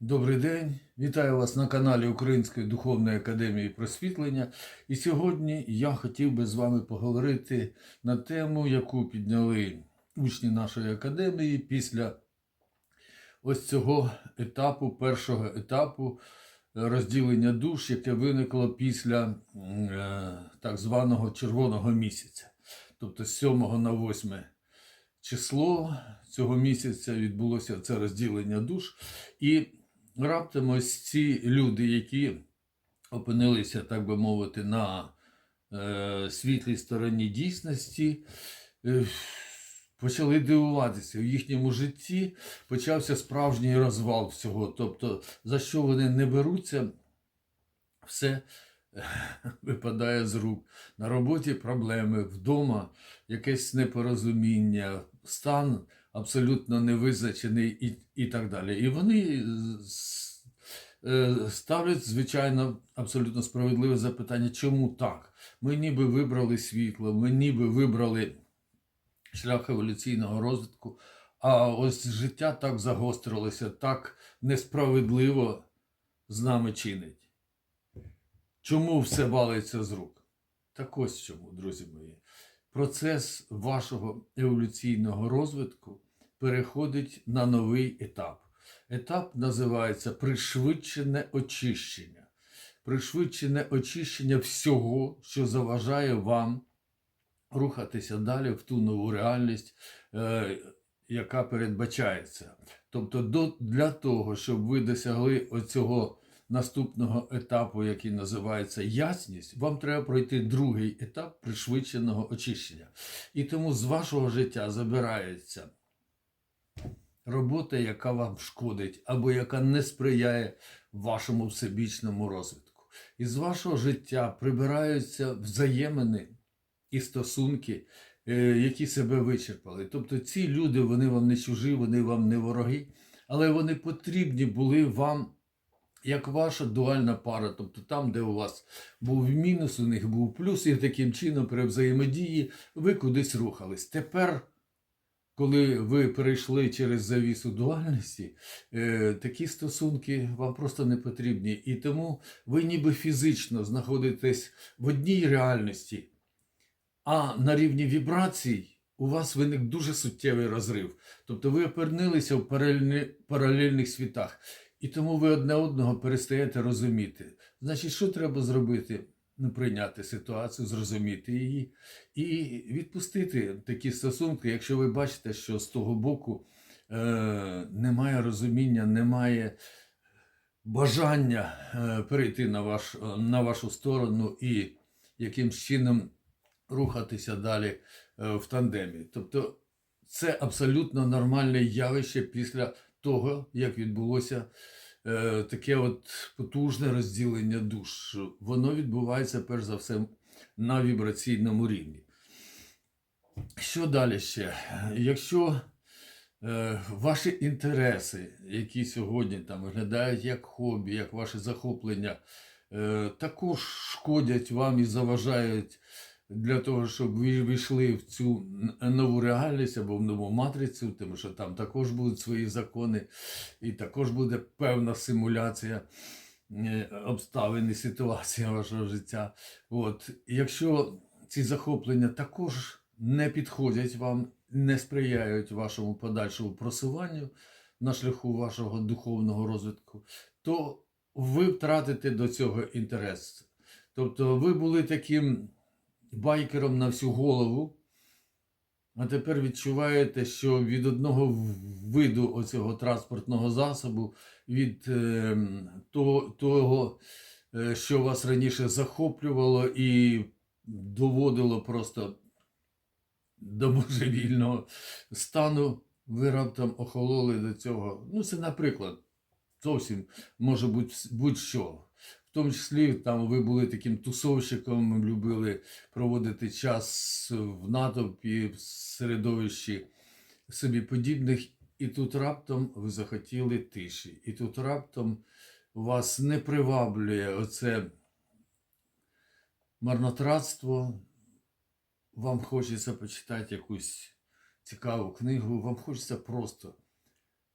Добрий день, вітаю вас на каналі Української духовної академії просвітлення. І сьогодні я хотів би з вами поговорити на тему, яку підняли учні нашої академії після ось цього етапу, першого етапу е, розділення душ, яке виникло після е, так званого червоного місяця. Тобто з 7 на 8 число цього місяця відбулося це розділення душ. І раптом ось ці люди, які опинилися, так би мовити, на е, світлій стороні дійсності, е, почали дивуватися. В їхньому житті почався справжній розвал всього. Тобто, за що вони не беруться, все е, випадає з рук. На роботі проблеми, вдома якесь непорозуміння, стан абсолютно невизначений і, і так далі. І вони е, ставлять, звичайно, абсолютно справедливе запитання, чому так? Ми ніби вибрали світло, ми ніби вибрали шлях еволюційного розвитку, а ось життя так загострилося, так несправедливо з нами чинить. Чому все валиться з рук? Так ось чому, друзі мої. Процес вашого еволюційного розвитку переходить на новий етап. Етап називається пришвидшене очищення. Пришвидшене очищення всього, що заважає вам рухатися далі в ту нову реальність, е, яка передбачається. Тобто, для того, щоб ви досягли оцього наступного етапу, який називається ясність, вам треба пройти другий етап пришвидшеного очищення. І тому з вашого життя забирається робота, яка вам шкодить, або яка не сприяє вашому всебічному розвитку. І з вашого життя прибираються взаємини і стосунки, е, які себе вичерпали. Тобто ці люди, вони вам не чужі, вони вам не вороги, але вони потрібні були вам як ваша дуальна пара, тобто там, де у вас був мінус, у них був плюс, і таким чином при взаємодії ви кудись рухались. Тепер, коли ви перейшли через завісу дуальності, е, такі стосунки вам просто не потрібні. І тому ви ніби фізично знаходитесь в одній реальності, а на рівні вібрацій у вас виник дуже суттєвий розрив. Тобто ви опинилися в паралельних світах. І тому ви одне одного перестаєте розуміти. Значить, що треба зробити? Ну, прийняти ситуацію, зрозуміти її і відпустити такі стосунки, якщо ви бачите, що з того боку е, немає розуміння, немає бажання е, перейти на, ваш, е, на вашу сторону і якимсь чином рухатися далі е, в тандемі. Тобто це абсолютно нормальне явище після того, як відбулося таке от потужне розділення душ. Воно відбувається перш за все на вібраційному рівні. Що далі ще? Якщо е, ваші інтереси, які сьогодні там виглядають як хобі, як ваше захоплення, е, також шкодять вам і заважають для того, щоб війшли в цю нову реальність або в нову матрицю, тому що там також будуть свої закони, і також буде певна симуляція е, обставин і ситуації вашого життя. От. Якщо ці захоплення також не підходять вам, не сприяють вашому подальшому просуванню на шляху вашого духовного розвитку, то ви втратите до цього інтерес. Тобто ви були таким байкером на всю голову, а тепер відчуваєте, що від одного виду оцього транспортного засобу, від е, то- того, е, що вас раніше захоплювало і доводило просто до божевільного стану, ви раптом охололи до цього. Ну, це, наприклад, зовсім може бути будь-що. В тому числі там ви були таким тусовщиком, любили проводити час в натовпі, в середовищі собі подібних, і тут раптом ви захотіли тиші. І тут раптом вас не приваблює оце марнотратство, вам хочеться почитати якусь цікаву книгу, вам хочеться просто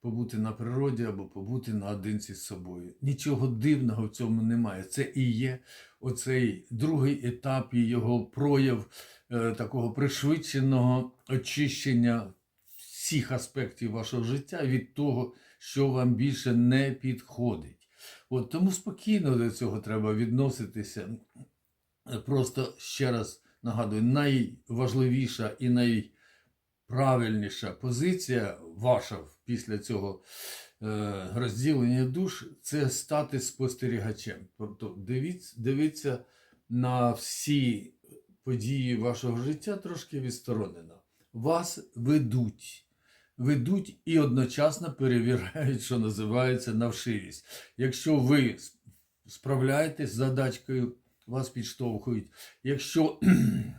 побути на природі або побути наодинці з собою. Нічого дивного в цьому немає. Це і є оцей другий етап і його прояв е, такого пришвидшеного очищення всіх аспектів вашого життя від того, що вам більше не підходить. От тому спокійно до цього треба відноситися. Просто ще раз нагадую, найважливіша і найправильніша позиція ваша після цього е, розділення душ це стати спостерігачем. Тобто дивіться, дивіться на всі події вашого життя трошки відсторонено. Вас ведуть. Ведуть і одночасно перевіряють, що називається навшивість. Якщо ви справляєтесь з задачкою, вас підштовхують. Якщо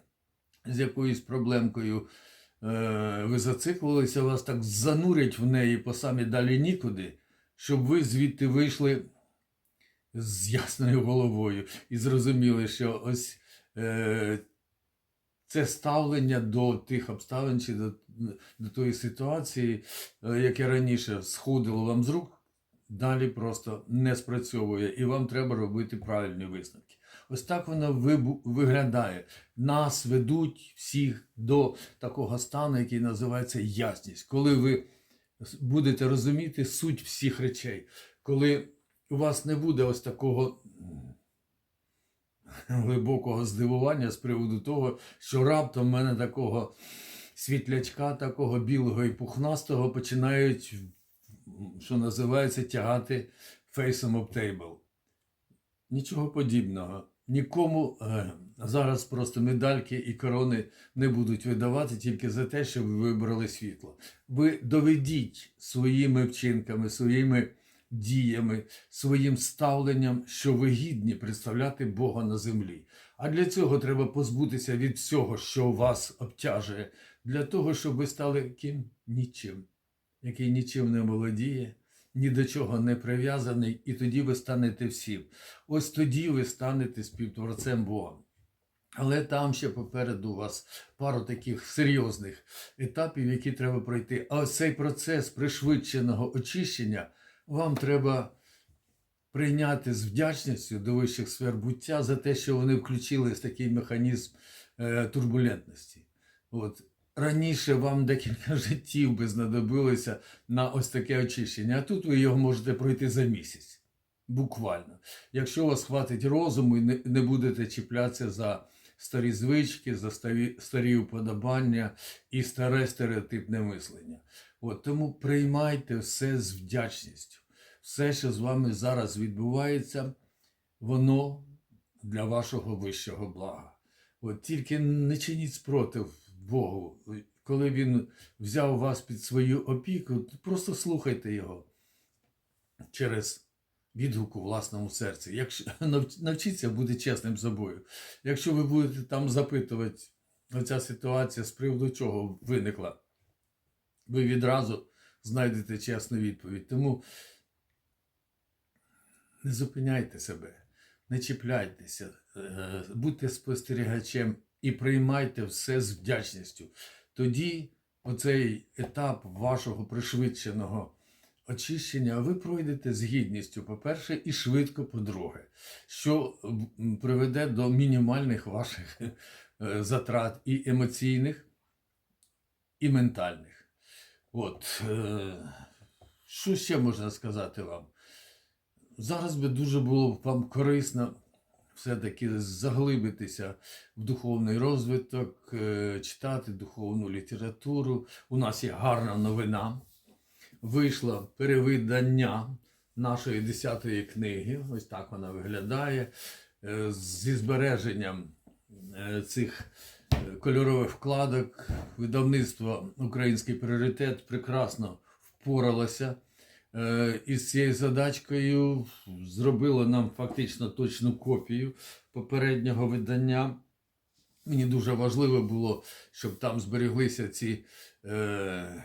з якоюсь проблемкою ви зациклилися, вас так занурять в неї по самі далі нікуди, щоб ви звідти вийшли з ясною головою і зрозуміли, що ось е, це ставлення до тих обставин чи до, до тої ситуації, е, яке раніше сходило вам з рук, далі просто не спрацьовує, і вам треба робити правильні висновки. Ось так воно виглядає. Нас ведуть всіх до такого стану, який називається ясність. Коли ви будете розуміти суть всіх речей, коли у вас не буде ось такого глибокого здивування з приводу того, що раптом в мене такого світлячка, такого білого і пухнастого починають, що називається, тягати фейсом об тейбл. Нічого подібного. Нікому е, зараз просто медальки і корони не будуть видавати тільки за те, що ви вибрали світло. Ви доведіть своїми вчинками, своїми діями, своїм ставленням, що ви гідні представляти Бога на землі. А для цього треба позбутися від всього, що вас обтяжує, для того, щоб ви стали ким нічим, який нічим не володіє, ні до чого не прив'язаний, і тоді ви станете всім. Ось тоді ви станете співтворцем Бога. Але там ще попереду у вас пару таких серйозних етапів, які треба пройти. А ось цей процес пришвидшеного очищення вам треба прийняти з вдячністю до вищих сфер буття за те, що вони включили такий механізм е, турбулентності. От. Раніше вам декілька життів би знадобилося на ось таке очищення, а тут ви його можете пройти за місяць. Буквально. Якщо у вас хватить розуму і не, будете чіплятися за старі звички, за старі, старі уподобання і старе стереотипне мислення. От, тому приймайте все з вдячністю. Все, що з вами зараз відбувається, воно для вашого вищого блага. От тільки не чиніть спротив Богу. Коли Він взяв вас під свою опіку, просто слухайте його через відгук у власному серці. Якщо навчіться бути чесним з собою. Якщо ви будете там запитувати, оця ситуація з приводу чого виникла, ви відразу знайдете чесну відповідь. Тому не зупиняйте себе, не чіпляйтеся, е, будьте спостерігачем і приймайте все з вдячністю. Тоді оцей етап вашого пришвидшеного очищення ви пройдете з гідністю, по-перше, і швидко, по-друге, що приведе до мінімальних ваших е, затрат і емоційних, і ментальних. От, е, що ще можна сказати вам? Зараз би дуже було вам корисно все-таки заглибитися в духовний розвиток, е, читати духовну літературу. У нас є гарна новина. Вийшло перевидання нашої десятої книги. Ось так вона виглядає. е, Зі збереженням е, цих кольорових вкладок. Видавництво Український пріоритет прекрасно впоралося із цією задачкою, зробило нам фактично точну копію попереднього видання. Мені дуже важливо було, щоб там збереглися ці е,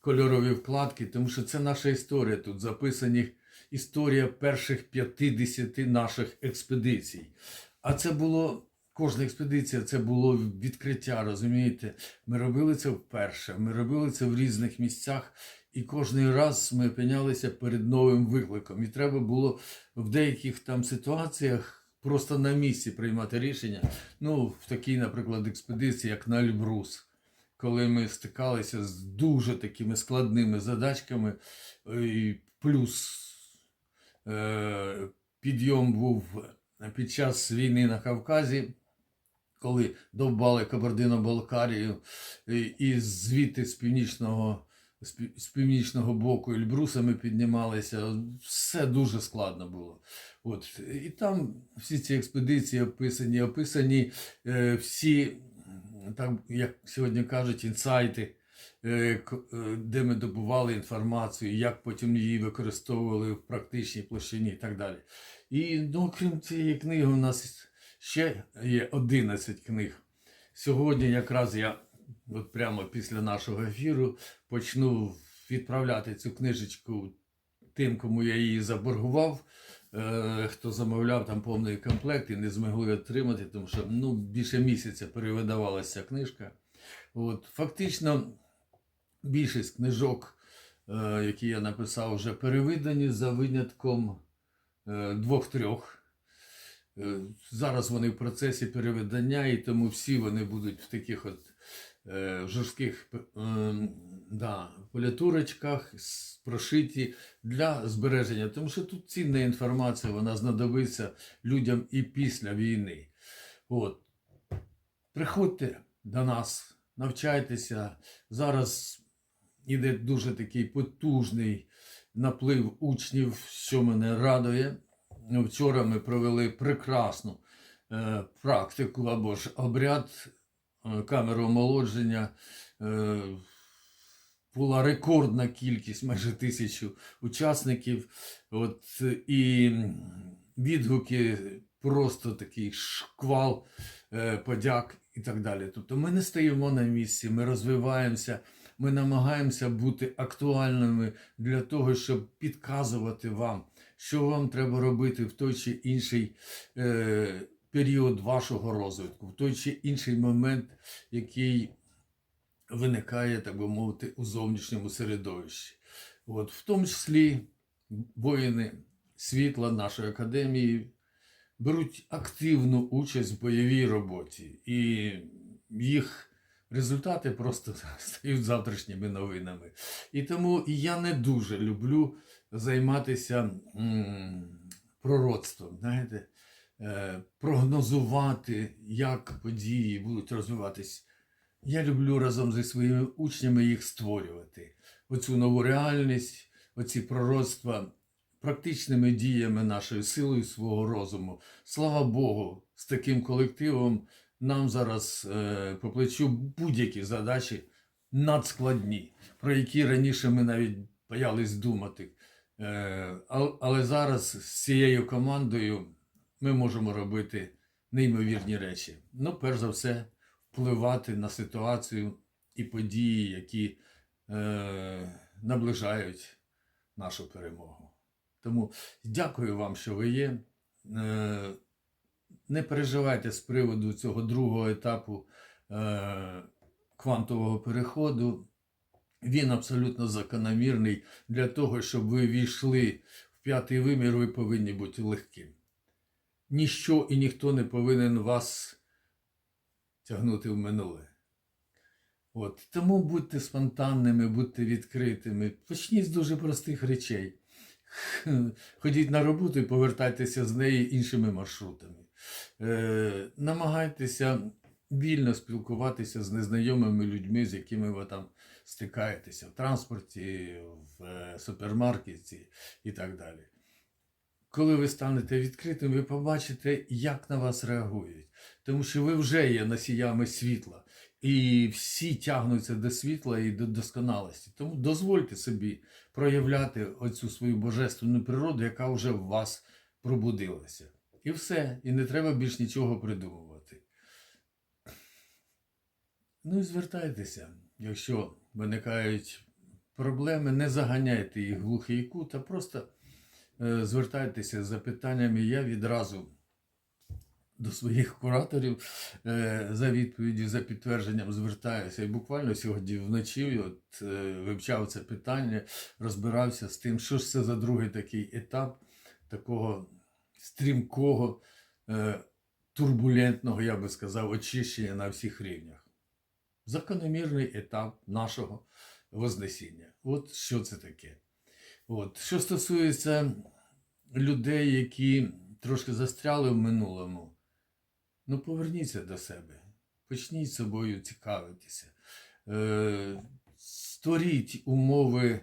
кольорові вкладки, тому що це наша історія. Тут записані історія перших 50 наших експедицій. А це було. Кожна експедиція це було відкриття, розумієте? Ми робили це вперше, ми робили це в різних місцях, І кожен раз ми опинялися перед новим викликом. І треба було в деяких там ситуаціях просто на місці приймати рішення. Ну, в такій, наприклад, експедиції, як на Ельбрус, коли ми стикалися з дуже такими складними задачками, е, і плюс е, підйом був під час війни на Кавказі, коли довбали Кабардино-Балкарію, і звідти з північного, з північного боку Ельбруса ми піднімалися. Все дуже складно було. От. І там всі ці експедиції описані, описані е, всі, так як сьогодні кажуть, інсайти, е, е, де ми добували інформацію, як потім її використовували в практичній площині і так далі. І ну, крім цієї книги, у нас ще є 11 книг. Сьогодні якраз я, от прямо після нашого ефіру, почну відправляти цю книжечку тим, кому я її заборгував. Е, хто замовляв там повний комплект і не змогли отримати, тому що ну, більше місяця перевидавалася книжка. От, фактично, більшість книжок, е, які я написав, вже перевидані за винятком е, двох-трьох. Зараз вони в процесі перевидання, і тому всі вони будуть в таких от жорстких е, да, полятурочках с- прошиті для збереження. Тому що тут цінна інформація, вона знадобиться людям і після війни. От. Приходьте до нас, навчайтеся. Зараз іде дуже такий потужний наплив учнів, що мене радує. Вчора ми провели прекрасну е, практику або ж обряд е, камери омолодження. Е, була рекордна кількість, майже тисячу учасників. От, і відгуки просто такий шквал е, подяк і так далі. Тобто ми не стоїмо на місці, ми розвиваємося, ми намагаємося бути актуальними для того, щоб підказувати вам, що вам треба робити в той чи інший е, період вашого розвитку, в той чи інший момент, який виникає, так би мовити, у зовнішньому середовищі. От, в тому числі воїни світла нашої академії беруть активну участь в бойовій роботі, і їх результати просто стають завтрашніми новинами. І тому я не дуже люблю займатися м, пророцтвом, знаєте, е, прогнозувати, як події будуть розвиватись. Я люблю разом зі своїми учнями їх створювати. Оцю нову реальність, оці пророцтва практичними діями нашою силою свого розуму. Слава Богу, з таким колективом нам зараз е, по плечу будь-які задачі надскладні, про які раніше ми навіть боялись думати. Е, але зараз з цією командою ми можемо робити неймовірні речі. Ну, перш за все, впливати на ситуацію і події, які е, наближають нашу перемогу. Тому дякую вам, що ви є. Е, не переживайте з приводу цього другого етапу е, квантового переходу. Він абсолютно закономірний. Для того, щоб ви війшли в п'ятий вимір, ви повинні бути легким. Ніщо і ніхто не повинен вас тягнути в минуле. От. Тому будьте спонтанними, будьте відкритими. Почніть з дуже простих речей. Ходіть на роботу і повертайтеся з неї іншими маршрутами. Е, намагайтеся вільно спілкуватися з незнайомими людьми, з якими ви там стикаєтеся в транспорті, в е, супермаркеті і так далі. Коли ви станете відкритим, ви побачите, як на вас реагують. Тому що ви вже є носіями світла. І всі тягнуться до світла і до досконалості. Тому дозвольте собі проявляти оцю свою божественну природу, яка вже в вас пробудилася. І все, і не треба більш нічого придумувати. Ну і звертайтеся, якщо виникають проблеми, не заганяйте їх в глухий кут, а просто звертайтеся з запитаннями. Я відразу до своїх кураторів е, за відповіді, за підтвердженням звертаюся. І буквально сьогодні вночі от, е, вивчав це питання, розбирався з тим, що ж це за другий такий етап такого стрімкого, е, турбулентного, я би сказав, очищення на всіх рівнях. Закономірний етап нашого Вознесіння. От що це таке. От. Що стосується людей, які трошки застряли в минулому, ну поверніться до себе, почніть собою цікавитися, е, створіть умови,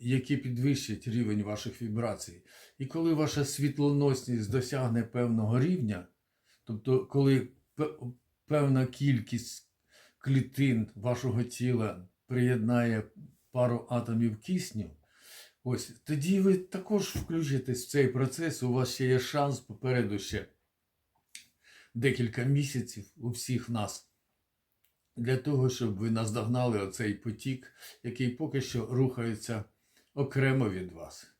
які підвищать рівень ваших вібрацій. І коли ваша світлоносність досягне певного рівня, тобто коли певна кількість клітин вашого тіла приєднає пару атомів кисню, ось тоді ви також включитесь в цей процес. У вас ще є шанс попереду ще декілька місяців у всіх нас. Для того, щоб ви наздогнали оцей потік, який поки що рухається окремо від вас.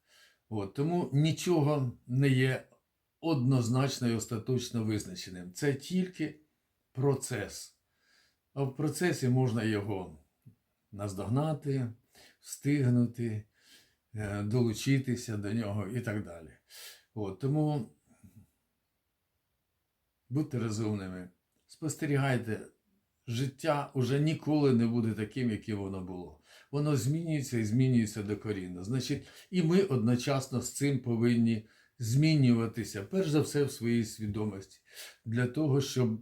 От, тому нічого не є однозначно і остаточно визначеним. Це тільки процес. А в процесі можна його наздогнати, встигнути, е, долучитися до нього і так далі. От, тому будьте розумними, спостерігайте, життя уже ніколи не буде таким, яким воно було. Воно змінюється і змінюється докорінно. Значить, і ми одночасно з цим повинні змінюватися, перш за все, в своїй свідомості, для того, щоб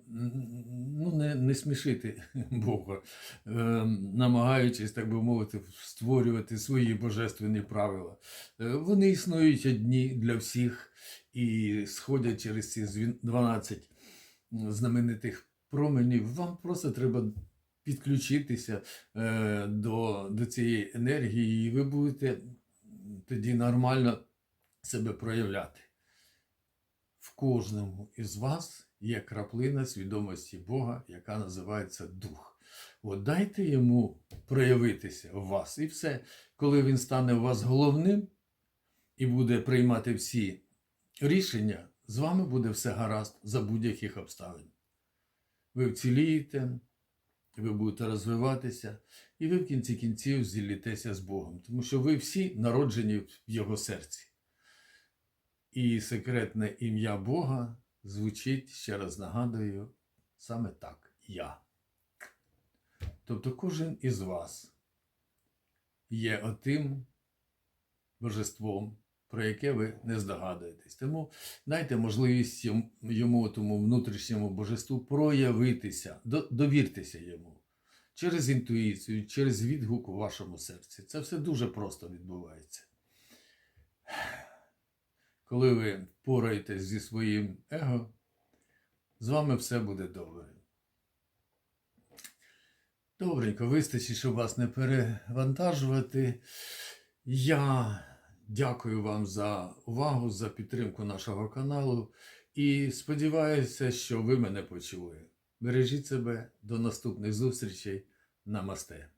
ну, не, не смішити Бога, е, намагаючись, так би мовити, створювати свої божественні правила. Е, вони існують одні для всіх і сходять через ці 12 знаменитих променів. Вам просто треба підключитися е, до, до цієї енергії, і ви будете тоді нормально себе проявляти. В кожному із вас є краплина свідомості Бога, яка називається Дух. От дайте йому проявитися в вас, і все. Коли він стане у вас головним і буде приймати всі рішення, з вами буде все гаразд за будь-яких обставин. Ви вцілієте, ви будете розвиватися, і ви в кінці кінців зіллітеся з Богом, тому що ви всі народжені в Його серці. І секретне ім'я Бога звучить, ще раз нагадую, саме так я. Тобто кожен із вас є отим божеством, про яке ви не здогадуєтесь. Тому дайте можливість йому- тому внутрішньому божеству, проявитися, до- довіртеся йому через інтуїцію, через відгук у вашому серці. Це все дуже просто відбувається. Коли ви впораєтесь зі своїм его, з вами все буде добре. Добренько, вистачить, щоб вас не перевантажувати. Я дякую вам за увагу, за підтримку нашого каналу і сподіваюся, що ви мене почули. Бережіть себе до наступних зустрічей. Намасте.